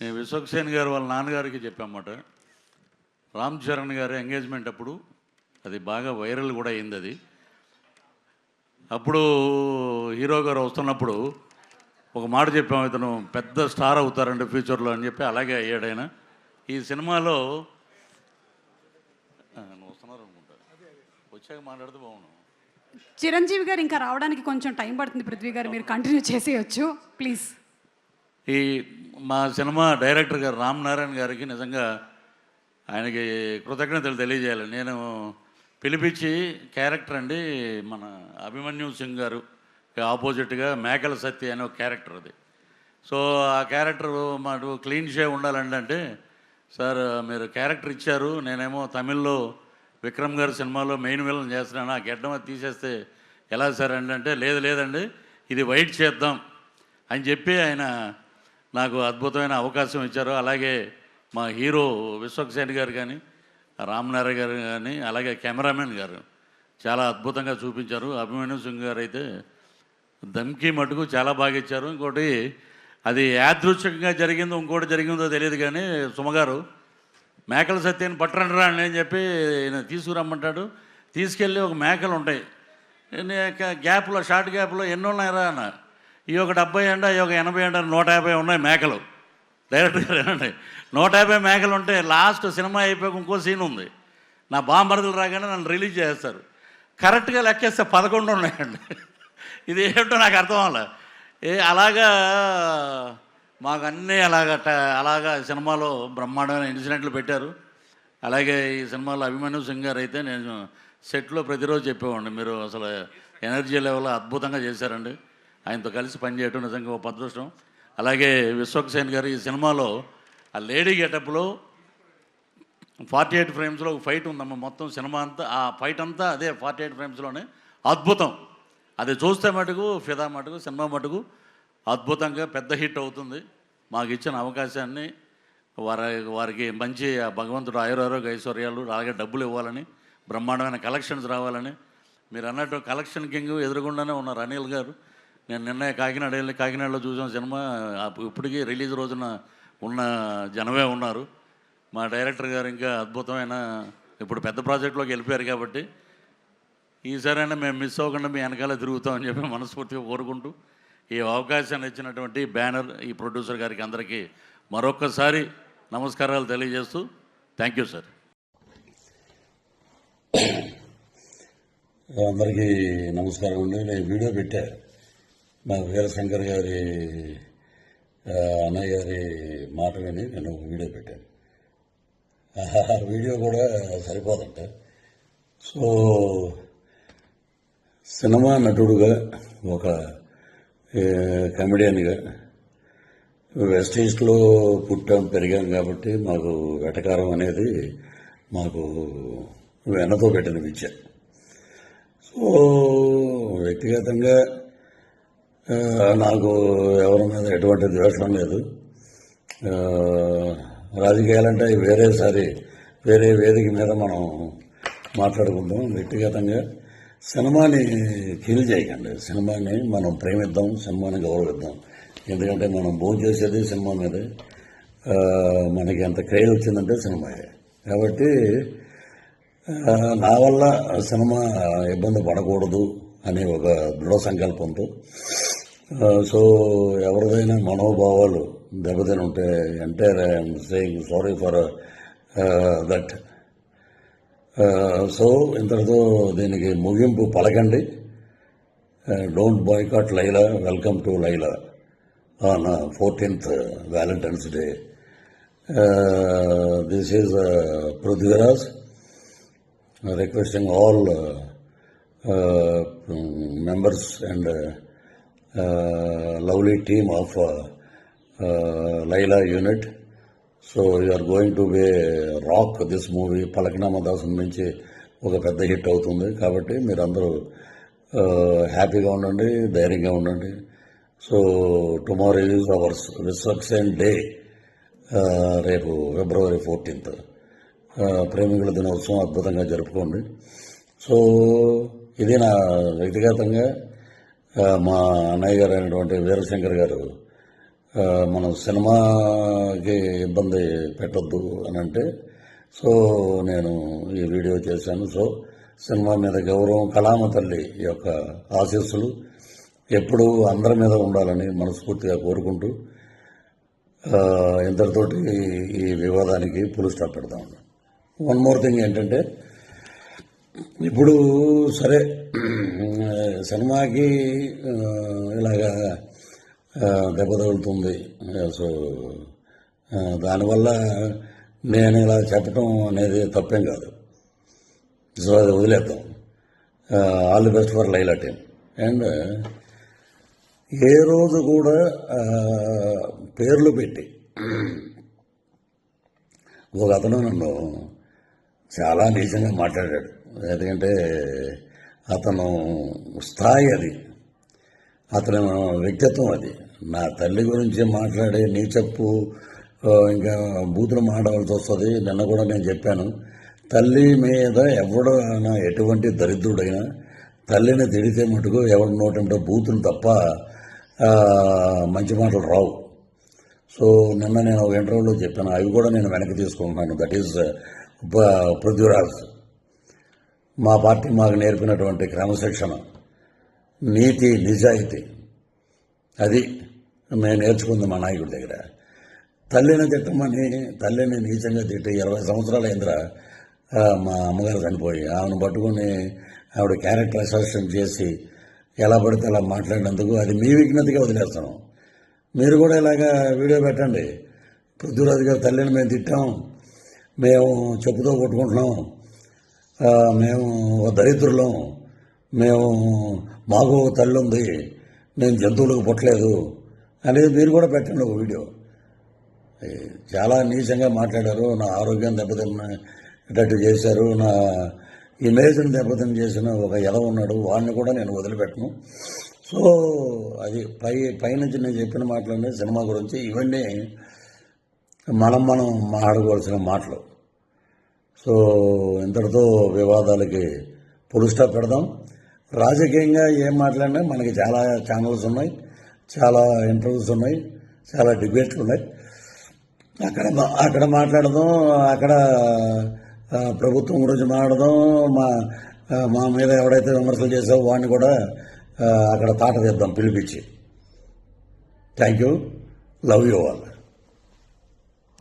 నేను విశ్వక్సేన్ గారు వాళ్ళ నాన్నగారికి చెప్పామాట రామ్ చరణ్ గారి ఎంగేజ్మెంట్ అప్పుడు అది బాగా వైరల్ కూడా అయింది అది. అప్పుడు హీరో గారు వస్తున్నప్పుడు ఒక మాట చెప్పాము ఇతను పెద్ద స్టార్ అవుతారండి ఫ్యూచర్లో అని చెప్పి అలాగే అయ్యాడు ఆయన. ఈ సినిమాలో వస్తున్నారు అనుకుంటా. వచ్చాక మాట్లాడితే బాగున్నాను చిరంజీవి గారు ఇంకా రావడానికి కొంచెం టైం పడుతుంది పృథ్వీ గారు మీరు కంటిన్యూ చేసేయచ్చు. ప్లీజ్. ఈ మా సినిమా డైరెక్టర్ గారు రామ్ నారాయణ గారికి నిజంగా ఆయనకి కృతజ్ఞతలు తెలియజేయాలి. నేను పిలిపించి క్యారెక్టర్ అండి మన అభిమన్యు సింగ్ గారు ఆపోజిట్గా మేకల సత్య అనే ఒక క్యారెక్టర్ అది. సో ఆ క్యారెక్టర్ మాకు క్లీన్ షేవ్ ఉండాలండి అంటే సార్ మీరు క్యారెక్టర్ ఇచ్చారు నేనేమో తమిళ్ళో విక్రమ్ గారి సినిమాలో మెయిన్ విలన్ చేస్తున్నాను ఆ గెడ్డం అది తీసేస్తే ఎలా సార్ అండి అంటే లేదు లేదండి ఇది వైట్ చేద్దాం అని చెప్పి ఆయన నాకు అద్భుతమైన అవకాశం ఇచ్చారు. అలాగే మా హీరో విశ్వక్సేన్ గారు కానీ రామ్నారాయణ గారు కానీ అలాగే కెమెరామెన్ గారు చాలా అద్భుతంగా చూపించారు. అభిమన్యు సింగ్ గారు అయితే దమ్కి మటుకు చాలా బాగా ఇచ్చారు. ఇంకోటి అది యాదృచ్ఛికంగా జరిగిందో ఇంకోటి జరిగిందో తెలియదు కానీ సుమగారు మేకల సత్యాన్ని పట్టరండి రా అని చెప్పి తీసుకురమ్మంటాడు. తీసుకెళ్ళి ఒక మేకలు ఉంటాయి. గ్యాప్లో షార్ట్ గ్యాప్లో ఎన్నో ఉన్నాయి రా అన్న. ఈ ఒక డెబ్బై అండ ఈ ఒక ఎనభై అండ నూట యాభై ఉన్నాయి మేకలు. డైరెక్ట్గా ఏనండి నూట యాభై మేకలు ఉంటే లాస్ట్ సినిమా అయిపోయాక ఇంకో సీన్ ఉంది. నా బాంబరదలు రాగానే నన్ను రిలీజ్ చేస్తారు కరెక్ట్గా లెక్కేస్తే పదకొండు ఉన్నాయండి. ఇది ఏంటో నాకు అర్థం అవ్వాలి. ఏ అలాగా మాకు అన్నీ అలాగట ట- అలాగా సినిమాలో బ్రహ్మాండమైన ఇన్సిడెంట్లు పెట్టారు. అలాగే ఈ సినిమాలో అభిమన్యు సింగ్ గారు అయితే నేను సెట్లో ప్రతిరోజు చెప్పేవాడిని. మీరు అసలు ఎనర్జీ లెవెల్ అద్భుతంగా చేశారండి. ఆయనతో కలిసి పనిచేయడం నిజంగా ఒక అదృష్టం అలాగే విశ్వక్సేన్ గారు ఈ సినిమాలో ఆ లేడీ గెటప్లో ఫార్టీ ఎయిట్ ఫ్రేమ్స్లో ఒక ఫైట్ ఉందమ్మ మొత్తం సినిమా అంతా ఆ ఫైట్ అంతా అదే ఫార్టీ ఎయిట్ ఫ్రేమ్స్లోనే. అద్భుతం. అది చూస్తే మటుకు ఫిదా మటుకు సినిమా మటుకు అద్భుతంగా పెద్ద హిట్ అవుతుంది. మాకు ఇచ్చిన అవకాశాన్ని వారి వారికి మంచి ఆ భగవంతుడు ఆయురారోగ్య ఐశ్వర్యాలు అలాగే డబ్బులు ఇవ్వాలని బ్రహ్మాండమైన కలెక్షన్స్ రావాలని మీరు అన్నట్టు కలెక్షన్ కింగ్ ఎదురుగుండానే ఉన్నారు అనిల్ గారు నేను నిన్న కాకినాడ వెళ్ళి కాకినాడలో చూసిన సినిమా ఇప్పటికీ రిలీజ్ రోజున ఉన్న జనమే ఉన్నారు. మా డైరెక్టర్ గారు ఇంకా అద్భుతమైన ఇప్పుడు పెద్ద ప్రాజెక్టులోకి వెళ్ళిపోయారు కాబట్టి ఈసారైనా మేము మిస్ అవ్వకుండా మీ వెనకాల తిరుగుతామని చెప్పి మనస్ఫూర్తిగా కోరుకుంటూ ఈ అవకాశాన్ని ఇచ్చినటువంటి బ్యానర్ ఈ ప్రొడ్యూసర్ గారికి అందరికీ మరొక్కసారి నమస్కారాలు తెలియజేస్తూ థ్యాంక్ యూ సార్. అందరికీ నమస్కారం అండి. నేను వీడియో పెట్టారు మా వీరశంకర్ గారి అన్నయ్య గారి మాట విని నేను వీడియో పెట్టాను. ఆ వీడియో కూడా సరిపోదంట. సో సినిమా నటుడుగా ఒక కమెడియన్గా వెస్ట్ ఈస్ట్లో పుట్టాం పెరిగాం కాబట్టి మాకు వెటకారం అనేది మాకు వెనతో పెట్టిన విద్య. సో వ్యక్తిగతంగా నాకు ఎవరి మీద ఎటువంటి ద్వేషం లేదు. రాజకీయాలంటే వేరేసారి వేరే వేదిక మీద మనం మాట్లాడుకుందాం. వ్యక్తిగతంగా సినిమాని కీల్ చేయకండి. సినిమాని మనం ప్రేమిద్దాం సినిమాని గౌరవిద్దాం. ఎందుకంటే మనం భోజనం చేసేది సినిమా మీదే. మనకి ఎంత క్రేజ్ వచ్చిందంటే సినిమాయే. కాబట్టి నా వల్ల సినిమా ఇబ్బంది పడకూడదు అనే ఒక దృఢ సంకల్పంతో సో ఎవరిదైనా మనోభావాలు దెబ్బతిని ఉంటే entire I'm saying sorry for that so ఇంతటితో దీనికి ముగింపు పలకండి. Don't boycott Laila welcome to Laila on fourteenth Valentine's day this is Prithviraj requesting all members and lovely team of Laila unit Laila unit. So you are going to be rock this movie పలకనామా దాసం నుంచి ఒక పెద్ద hit అవుతుంది కాబట్టి మీరందరూ హ్యాపీగా ఉండండి ధైర్యంగా ఉండండి. So tomorrow is ours reception day రేపు ఫిబ్రవరి ఫోర్టీన్త్ ప్రేమికుల దినోత్సవం అద్భుతంగా జరుపుకోండి. సో ఇది నా వ్యక్తిగతంగా మా అన్నయ్య గారు అయినటువంటి వీరశంకర్ గారు మనం సినిమాకి ఇబ్బంది పెట్టొద్దు అని అంటే సో నేను ఈ వీడియో చేశాను. సో సినిమా మీద గౌరవం కళామ తల్లి యొక్క ఆశీస్సులు ఎప్పుడూ అందరి మీద ఉండాలని మనస్ఫూర్తిగా కోరుకుంటూ ఇంతటితోటి ఈ వివాదానికి పులు స్టాప్ పెడదాం. వన్ మోర్ థింగ్ ఏంటంటే ఇప్పుడు సరే సినిమాకి ఇలాగా దెబ్బ తగులుతుంది సో దానివల్ల నేను ఇలా చెప్పటం అనేది తప్పేం కాదు. సో అది వదిలేద్దాం. All the best for Laila team and ఏ రోజు కూడా పేర్లు పెట్టి ఒక అతను నన్ను చాలా నీచంగా మాట్లాడాడు. ఎందుకంటే అతను స్థాయి అది. అతని వ్యక్తిత్వం అది. నా తల్లి గురించి మాట్లాడే నీచప్పు చెప్పు ఇంకా బూతులు మాట్లాడాల్సి వస్తుంది నిన్న కూడా నేను చెప్పాను. తల్లి మీద ఎవడైనా ఎటువంటి దరిద్రుడైనా తల్లిని తిడితే మటుకు ఎవడు నోటంటే బూతులు తప్ప మంచి మాటలు రావు. సో నిన్న నేను ఒక ఇంటర్వ్యూలో చెప్పాను. అవి కూడా నేను వెనక్కి తీసుకుంటున్నాను. That is Prithviraj. మా పార్టీ మాకు నేర్పినటువంటి క్రమశిక్షణ నీతి నిజాయితీ అది మేము నేర్చుకుంది మా నాయకుడి దగ్గర. తల్లిని తిట్టమని తల్లిని నీచంగా తిట్టి ఇరవై సంవత్సరాల అయిందిరా మా అమ్మగారు చనిపోయి. ఆమెను పట్టుకొని ఆవిడ క్యారెక్టర్ అసెషన్ చేసి ఎలా పడితే అలా మాట్లాడినందుకు అది మీ విఘ్నతగా వదిలేస్తాను మీరు కూడా ఇలాగా వీడియో పెట్టండి. పృథ్వీరాజు గారు తల్లిని మేము తిట్టాం. మేము చెప్పుతో కొట్టుకుంటున్నాం. మేము దరిద్రులం. మేము మాకు ఒక తల్లి ఉంది నేను జంతువులకు పుట్టలేదు. అనేది మీరు కూడా పెట్టండి ఒక వీడియో. చాలా నీచంగా మాట్లాడారు. నా ఆరోగ్యం దెబ్బతిన్నట్టు చేశారు. నా ఇమేజ్ని దెబ్బతిని చేసిన ఒక ఎద ఉన్నాడు. వాడిని కూడా నేను వదిలిపెట్టను. సో అది పై పైనుంచి నేను చెప్పిన మాటలన్నీ సినిమా గురించి ఇవన్నీ మనం మనం మాట్లాడుకోవాల్సిన మాటలు. సో ఇంతటితో వివాదాలకి పులు స్టాప్ పెడదాం. రాజకీయంగా ఏం మాట్లాడినా మనకి చాలా ఛానల్స్ ఉన్నాయి చాలా ఇంటర్వ్యూస్ ఉన్నాయి చాలా డిబేట్లు ఉన్నాయి. అక్కడ మా- అక్కడ మాట్లాడదాం అక్కడ ప్రభుత్వం గురించి మాట్లాడదాం. మా మా మీద ఎవడైతే విమర్శలు చేసావో వాడిని కూడా అక్కడ తాట తీద్దాం పిలిపించి. Thank you love you all